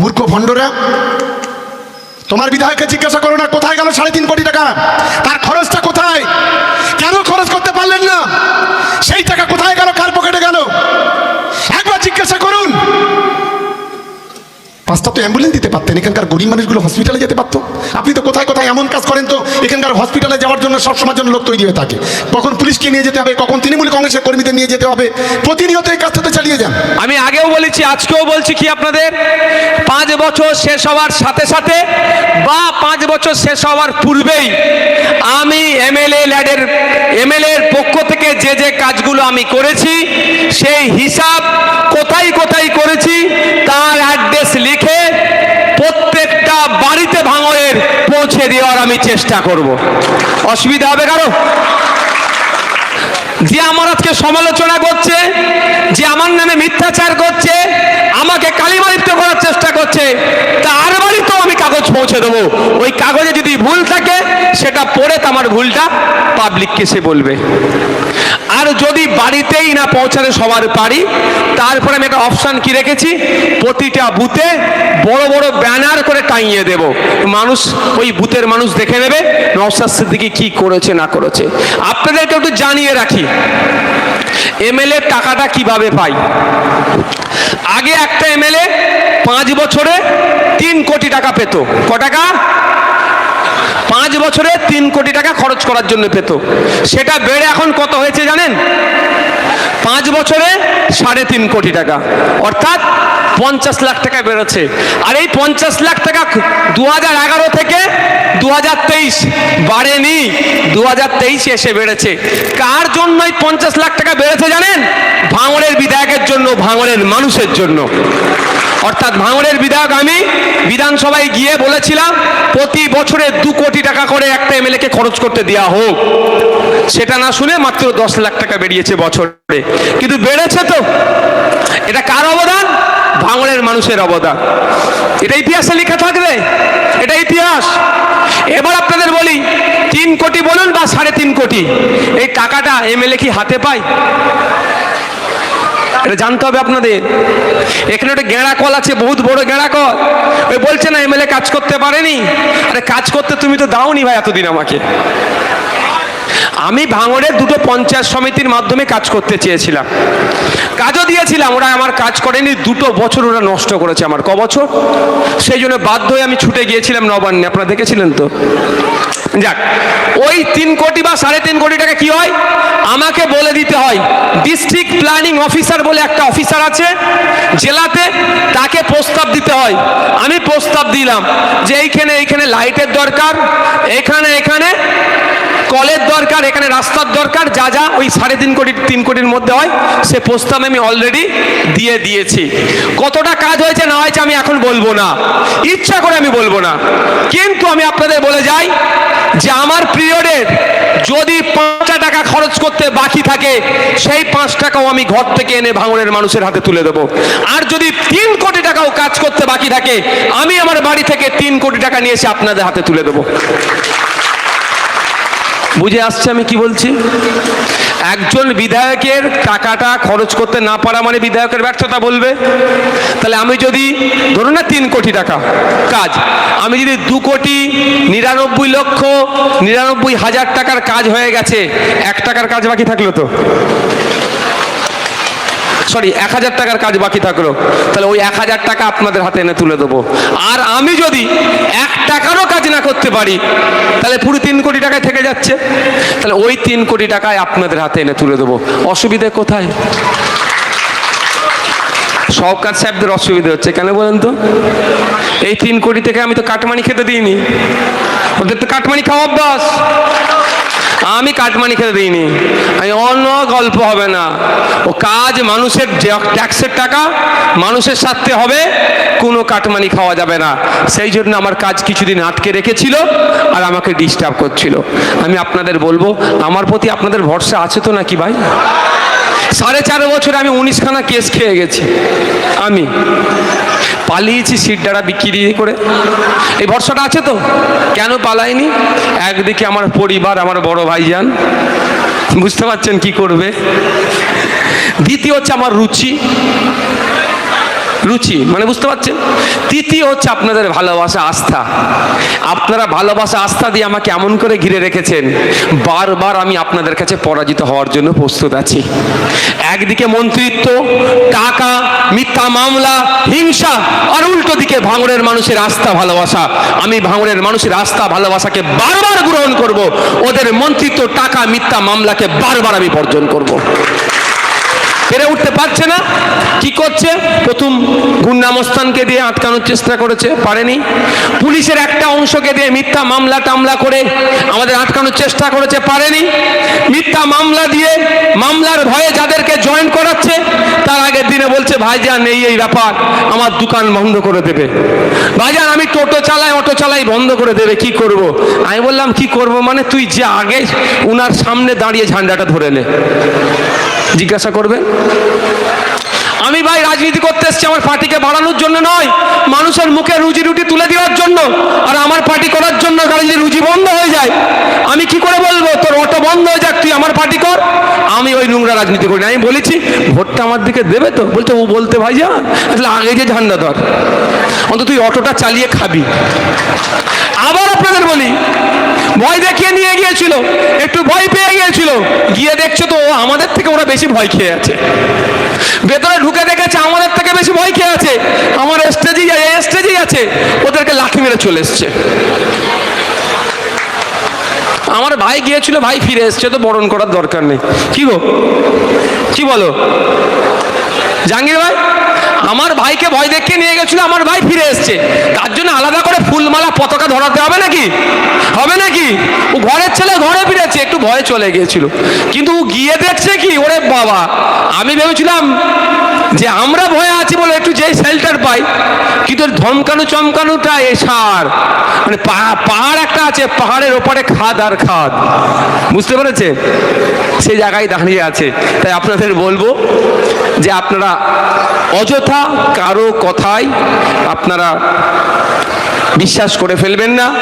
মূর্খ ভণ্ডরা, তোমার বিধায়ককে জিজ্ঞাসা করো না, কোথায় গেল সাড়ে তিন কোটি টাকা? তার খরচটা কোথায়? কেন খরচ করতে পারলেন না? সেই টাকা কোথায় গেল কার পকেটে গেল একবার জিজ্ঞাসা করুন পাঁচটা তো অ্যাম্বুলেন্স দিতে পারতেন। এখানকার গরিব মানুষগুলো হসপিটালে যেতে পারতো। আপনি তো কোথায় কোথায় এমন কাজ করেন তো, এখানকার হসপিটালে যাওয়ার জন্য সবসময়ের জন্য লোক তৈরি হয়ে থাকে। কখন পুলিশকে নিয়ে যেতে হবে, কখন তৃণমূল কংগ্রেসের কর্মীদের নিয়ে যেতে হবে, প্রতিনিয়ত এই কাজটা তো চালিয়ে যান। আমি আগেও বলেছি, আজকেও বলছি কি আপনাদের? পাঁচ বছর শেষ হওয়ার সাথে সাথে বা পাঁচ বছর শেষ হওয়ার পূর্বেই আমি এমএলএ ল্যাডের, এমএলএ এর পক্ষ থেকে যে যে কাজগুলো আমি করেছি, সেই হিসাব কোথায় কোথায় করেছি তার অ্যাড্রেস লিখে প্রত্যেকটা বাড়িতে ভাঙরের পৌঁছে দেওয়ার আমি চেষ্টা করব। অসুবিধা হবে কারও? যে আমার আজকে সমালোচনা করছে, যে আমার নামে মিথ্যাচার করছে, আমাকে কালিমালিপ্ত করার চেষ্টা করছে, তার বাড়িতেও আমি কাগজ পৌঁছে দেবো। ওই কাগজে যদি ভুল থাকে, সেটা পড়ে আমার ভুলটা পাবলিককে সে বলবে। যদি বাড়িতেই না পৌঁছাতে সবার পারি তারপরে আমি একটা অপশান কি রেখেছি? প্রতিটা বুথে বড় বড় ব্যানার করে টাঙিয়ে দেব। মানুষ, ওই বুথের মানুষ দেখে নেবে নওসাদ সিদ্দিকি কি করেছে, না করেছে। আপনাদেরকে একটু জানিয়ে রাখি এমএলএ টাকাটা কীভাবে পাই? আগে একটা এমএলএ পাঁচ বছরে তিন কোটি টাকা পেত। ক টাকা? পাঁচ বছরে তিন কোটি টাকা খরচ করার জন্য পেত। সেটা বেড়ে এখন কত হয়েছে জানেন? পাঁচ বছরে সাড়ে তিন কোটি টাকা। অর্থাৎ পঞ্চাশ লাখ টাকা বেরোচ্ছে আর এই পঞ্চাশ লাখ টাকা দু হাজার এগারো থেকে দু হাজার তেইশ বাড়েনি। দু হাজার তেইশে এসে বেড়েছে। কার জন্য এই পঞ্চাশ লাখ টাকা বেড়েছে জানেন? ভাঙড়ের বিধায়কের জন্য, ভাঙড়ের মানুষের জন্য। অর্থাৎ ভাঙড়ের বিধায়ক আমি বিধানসভায় গিয়ে বলেছিলাম, প্রতি বছরে দু কোটি টাকা করে একটা এমএলএকে খরচ করতে দেওয়া হোক। সেটা না শুনে মাত্র দশ লাখ টাকা বেরিয়েছে বছরে। কিন্তু বেড়েছে তো। এটা কার অবদান? ভাঙড়ের মানুষের অবদান। এটা ইতিহাসে লেখা থাকবে। এটা ইতিহাস। এবার আপনাদের বলি, তিন কোটি বলুন বা সাড়ে তিন কোটি। এই টাকাটা এমএলএ কি হাতে পায়? এটা জানতে হবে আপনাদের। এখানে একটা গেঁড়া কল আছে, বহুত বড় গেঁড়া কল ওই বলছে না, এমএলএ কাজ করতে পারেনি। আরে কাজ করতে তুমি তো দাওনি ভাই এতদিন আমাকে। আমি ভাঙড়ের দুটো পঞ্চায়েত সমিতির মাধ্যমে কাজ করতে চেয়েছিলাম। কাজও দিয়েছিলাম, ওরা আমার কাজ করেনি, দুটো বছর ওরা নষ্ট করেছে আমার, ক বছর? সেই জন্য বাধ্য হয়ে আমি ছুটে গিয়েছিলাম নবান্নে, আপনারা দেখেছিলেন তো? যাক, ওই তিন কোটি বা সাড়ে তিন কোটি টাকা কি হয়? আমাকে বলে দিতে হয় ডিস্ট্রিক্ট প্ল্যানিং অফিসার বলে একটা অফিসার আছে, জেলাতে তাকে প্রস্তাব দিতে হয়। আমি প্রস্তাব দিলাম যে এইখানে এইখানে লাইটের দরকার এখানে এখানে কলের দরকার, এখানে রাস্তার দরকার, যা যা ওই সাড়ে তিন কোটি, তিন কোটির মধ্যে হয়, সে প্রস্তাব আমি অলরেডি দিয়ে দিয়েছি। কতটা কাজ হয়েছে না হয়েছে আমি এখন বলব না। ইচ্ছা করে আমি বলব না। কিন্তু আমি আপনাদের বলে যাই যে আমার পিরিয়ডের যদি পাঁচটা টাকা খরচ করতে বাকি থাকে, সেই পাঁচ টাকাও আমি ঘর থেকে এনে ভাঙনের মানুষের হাতে তুলে দেবো। আর যদি তিন কোটি টাকাও কাজ করতে বাকি থাকে, আমি আমার বাড়ি থেকে তিন কোটি টাকা নিয়ে এসে আপনাদের হাতে তুলে দেবো। বুঝে আসছে আমি কি বলছি? একজন বিধায়কের টাকাটা খরচ করতে না পারা মানে বিধায়কের ব্যর্থতা বলবে? তাহলে আমি যদি, ধরুন না তিন কোটি টাকা কাজ, আমি যদি দু কোটি নিরানব্বই লক্ষ নিরানব্বই হাজার টাকার কাজ হয়ে গেছে, এক টাকার কাজ বাকি থাকল তো? সরি, এক হাজার টাকার কাজ বাকি থাকল। তাহলে ওই এক হাজার টাকা আপনাদের হাতে এনে তুলে দেবো। আর আমি যদি এক টাকারও কাজ না করতে পারি, তাহলে পুরো তিন কোটি টাকায় থেকে যাচ্ছে। তাহলে ওই তিন কোটি টাকায় আপনাদের হাতে এনে তুলে দেবো। অসুবিধে কোথায়? সরকার সাহেবদের অসুবিধা হচ্ছে, কেন বলেন তো? এই তিন কোটি থেকে আমি তো কাটমানি খেতে দিইনি। ওদের তো কাটমানি খাওয়া অভ্যাস। আমি কাটমানি খেতে দিইনি। আমি অন্য গল্প হবে না। ও কাজ মানুষের ট্যাক্সের টাকা, মানুষের সাথে হবে, কোনো কাটমানি খাওয়া যাবে না। সেই জন্য আমার কাজ কিছুদিন আটকে রেখেছিল আর আমাকে ডিস্টার্ব করছিল। আমি আপনাদের বলব, আমার প্রতি আপনাদের ভরসা আছে তো নাকি ভাই? সাড়ে চার বছরে আমি উনিশখানা কেস খেয়ে গেছি। আমি। পালিয়েছি সিট ডাড়া বিক্রি করে। এই ভরসাটা আছে তো? কেন পালাইনি একদিকে আমার পরিবার, আমার বড় ভাইজান। বুঝতে পারছেন কি করবে? দ্বিতীয় হচ্ছে আমার রুচি। রুচি মানে বুঝতে পারছেন? তৃতীয় হচ্ছে আপনাদের ভালোবাসা, আস্থা। আপনারা ভালোবাসা, আস্থা দিয়ে আমাকে এমন করে ঘিরে রেখেছেন, বারবার আমি আপনাদের কাছে পরাজিত হওয়ার জন্য প্রস্তুত আছি। একদিকে মন্ত্রিত্ব, টাকা, মিথ্যা মামলা, হিংসা, আর উল্টো দিকে ভাঙড়ের মানুষের আস্থা, ভালোবাসা। আমি ভাঙড়ের মানুষের আস্থা, ভালোবাসাকে বারবার গ্রহণ করব। ওদের মন্ত্রিত্ব, টাকা, মিথ্যা মামলাকে বারবার আমি বর্জন করব। পেরে উঠতে পারছে না। কি করছে? প্রথম গুন্ডামস্তানকে দিয়ে আটকানোর চেষ্টা করেছে, পারেনি। পুলিশের একটা অংশকে দিয়ে মিথ্যা মামলা টামলা করে আমাদের আটকানোর চেষ্টা করেছে, পারেনি। মিথ্যা মামলা দিয়ে মামলার ভয়ে যাদেরকে জয়েন করাচ্ছে, তার আগের দিনে বলছে, ভাইজান, এই এই ব্যাপার আমার দোকান বন্ধ করে দেবে। ভাইজান, আমি টোটো চালাই, অটো চালাই বন্ধ করে দেবে, কি করব? আমি বললাম, কি করব মানে? তুই যে আগে উনার সামনে দাঁড়িয়ে ঝান্ডাটা ধরে নে। জিজ্ঞাসা করবে? আমি ভাই রাজনীতি করতে এসেছি, আমার পার্টিকে বাড়ানোর জন্য নয়, মানুষের মুখে রুজি রুটি তুলে দেওয়ার জন্য, আর আমার পার্টি করার জন্য কারণ যদি রুজি বন্ধ হয়ে যায়। আমি কি করে বলব? তোর অটো বন্ধ হয়ে যাক, তুই আমার পার্টি কর। আমি ওই নোংরা রাজনীতি করি আমি বলেছি, ভোটটা আমার দিকে দেবে তো? বলতে ও বলতে ভাই যা আসলে আগে যে ঝান্ডা ধর, অন্তত তুই অটোটা চালিয়ে খাবি। আবার আপনাদের বলি ভয় দেখিয়ে নিয়ে গিয়েছিল। একটু ভয় পেয়ে গিয়েছিল। গিয়ে দেখছ তো আমাদের থেকে ওরা বেশি ভয় খেয়ে আছে। ভেতরে ঢুকে দেখেছে আমাদের থেকে বেশি ভয় খেয়ে আছে। আমার স্টেজেই স্টেজেই আছে। ওদেরকে লাঠি মেরে চলে এসছে। আমার ভাই গিয়েছিল, ভাই ফিরে এসছে, তো বরণ করার দরকার নেই। কি গো? কি বলো? জাহাঙ্গীর ভাই? আমার ভাইকে ভয় দেখিয়ে নিয়ে গেছিল, আমার ভাই ফিরে এসছে। তার জন্য আলাদা করে ফুলমালা পতাকা ধরাতে হবে নাকি? হবে নাকি? ও ঘরের ছেলে ঘরে একটু ভয়ে চলে গিয়েছিল। কিন্তু ও গিয়ে দেখছে কি, ওরে বাবা, আমি ভেবেছিলাম যে আমরা ভয়ে আছি বলে একটু যেই শেল্টার পাই, কিন্তু ধমকানো চমকানোটা এসার মানে পা- পাহাড় একটা আছে, পাহাড়ের ওপারে খাদ আর খাদ। বুঝতে পেরেছে? সেই জায়গায় দাঁড়িয়ে আছে। তাই আপনাদের বলব যে আপনারা অযথা কারও কথায় আপনারা বিশ্বাস করে ফেলবেন না।